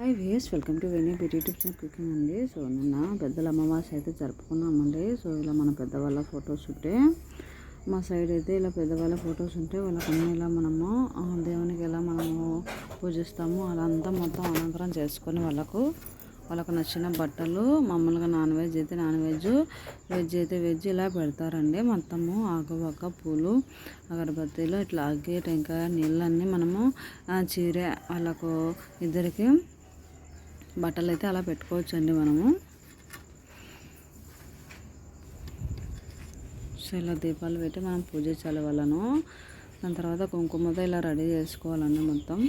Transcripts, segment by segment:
Hi ways welcome to Veni beauty tips and cooking అండి. So నిన్న పెద్దల అమావాస్య అయితే జరుపుకున్నామండి. సో ఇలా మన పెద్దవాళ్ళ ఫొటోస్ ఉంటే మా సైడ్ అయితే ఇలా పెద్దవాళ్ళ ఫొటోస్ ఉంటే వాళ్ళకన్నీ ఇలా మనము దేవునికి ఎలా మనము పూజిస్తాము అలా అంతా మొత్తం అనంతరం చేసుకొని వాళ్ళకు వాళ్ళకు నచ్చిన బట్టలు మామూలుగా నాన్ వెజ్ అయితే నాన్ వెజ్ వెజ్ అయితే వెజ్ ఇలా పెడతారండి. మొత్తము ఆకుపక్క పూలు అగరబత్తీలు ఇట్లా అగ్గి టెంకాయ నీళ్ళన్నీ మనము చీరే చీర వాళ్ళకు ఇద్దరికి బట్టలు అయితే అలా పెట్టుకోవచ్చు అండి మనము. సో ఇలా దీపాలు పెట్టి మనం పూజించాలి వాళ్ళను. దాని తర్వాత కుంకుమతో ఇలా రెడీ చేసుకోవాలండి మొత్తం.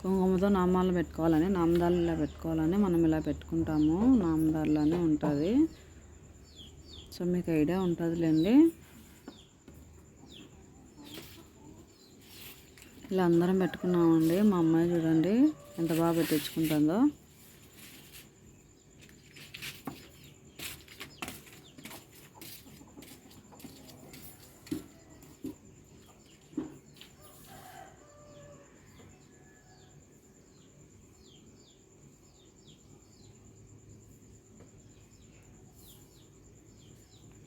కుంకుమతో నామాలు పెట్టుకోవాలని నామదాలు ఇలా పెట్టుకోవాలని మనం ఇలా పెట్టుకుంటాము. నామదారులు ఉంటుంది. సో మీకు ఐడియా ఉంటుందిలేండి. ఇలా అందరం పెట్టుకున్నామండి. మా అమ్మాయి చూడండి. ఎంత బాగా పెట్టించుకుంటుందో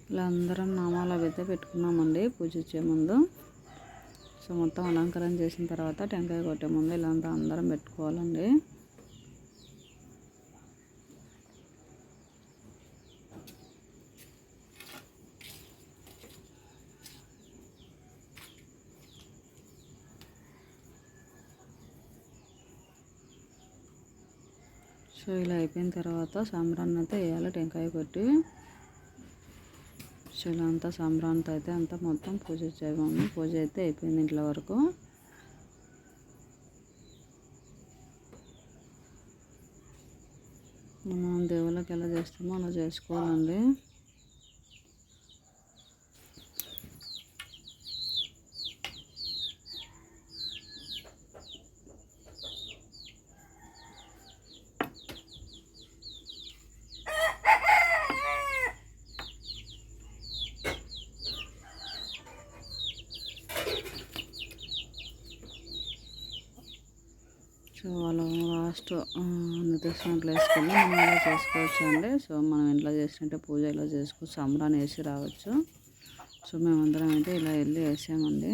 ఇలా అందరం నామాలు అవి అయితే పెట్టుకున్నామండి పూజ ఇచ్చే ముందు. సో మొత్తం అలంకరణ చేసిన తర్వాత టెంకాయ కొట్టే ముందు ఇలా అంతా అందరం పెట్టుకోవాలండి. సో ఇలా అయిపోయిన తర్వాత సాంబ్రాన్ని అయితే వేయాలి టెంకాయ కొట్టి. సో ఇలా అంతా సాంబ్రాన్తో అయితే అంతా మొత్తం పూజ చేయమని పూజ అయితే అయిపోయింది ఇంట్లో వరకు. మనం దేవుళ్ళకి ఎలా చేస్తామో అలా చేసుకోవాలండి. సో వాళ్ళు లాస్ట్ నిర్దేశం వేసుకొని మనం ఇలా చేసుకోవచ్చు అండి. సో మనం ఇంట్లో చేసినట్టే పూజ ఇలా చేసుకోవచ్చు అమరాన్ని వేసి రావచ్చు. సో మేమందరం అయితే ఇలా వెళ్ళి వేసామండి.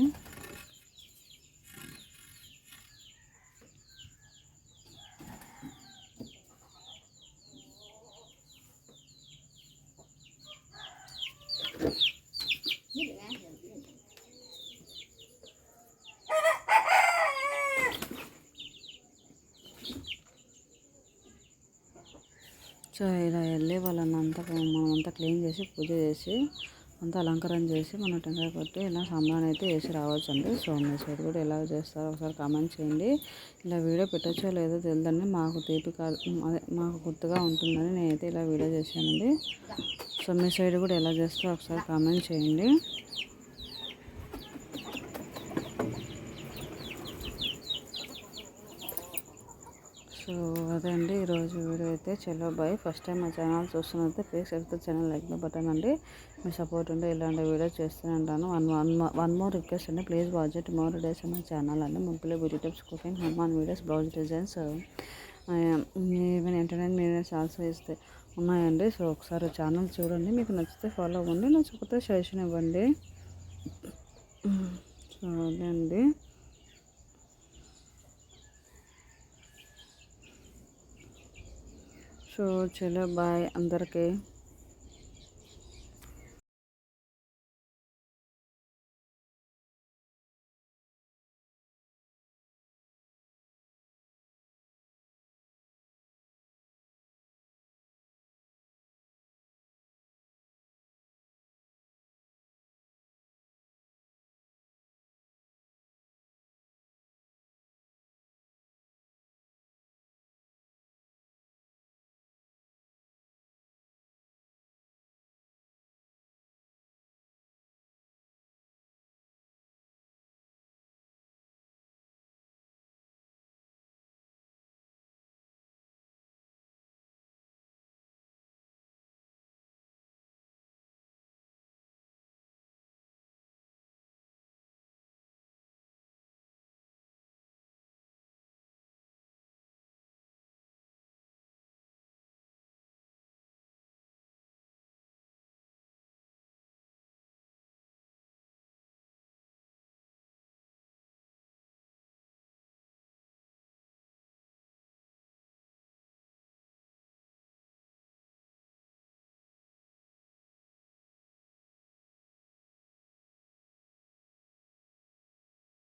సో ఇలా వెళ్ళి వాళ్ళని అంతా మనం అంతా క్లీన్ చేసి పూజ చేసి అంతా అలంకరణ చేసి మనం టెంకాయ కొట్టి ఇలా సాంబ్రాన్ని అయితే వేసి రావచ్చండి. సో మీ సైడ్ కూడా ఎలా చేస్తారో ఒకసారి కామెంట్ చేయండి. ఇలా వీడియో పెట్టచ్చో లేదో తెలియదండి. మాకు తీపి అదే మాకు గుర్తుగా ఉంటుందని నేనైతే ఇలా వీడియో చేశానండి. సో మీ సైడ్ కూడా ఎలా చేస్తారో ఒకసారి కామెంట్ చేయండి. సో అదే అండి ఈరోజు వీడియో అయితే చలో బాయ్. ఫస్ట్ టైం మా ఛానల్ చూస్తున్నైతే ప్లీజ్ అయితే ఛానల్ లైక్ బటన్ అండి. మీ సపోర్ట్ ఉంటే ఇలాంటి వీడియో చేస్తూనే ఉంటాను. One one one more request అండి. Please watch it more days మా ఛానల్ అండి. ముగ్గులు beauty tips cooking Hanuman videos blouse designs even entertain videos also ఇస్తే ఉన్నాయండి. సో ఒకసారి ఛానల్ చూడండి. మీకు నచ్చితే ఫాలో అవ్వండి. నచ్చకపోతే సజెషన్ ఇవ్వండి సో అదే అండి సో చలో బాయ్ అందరికీ.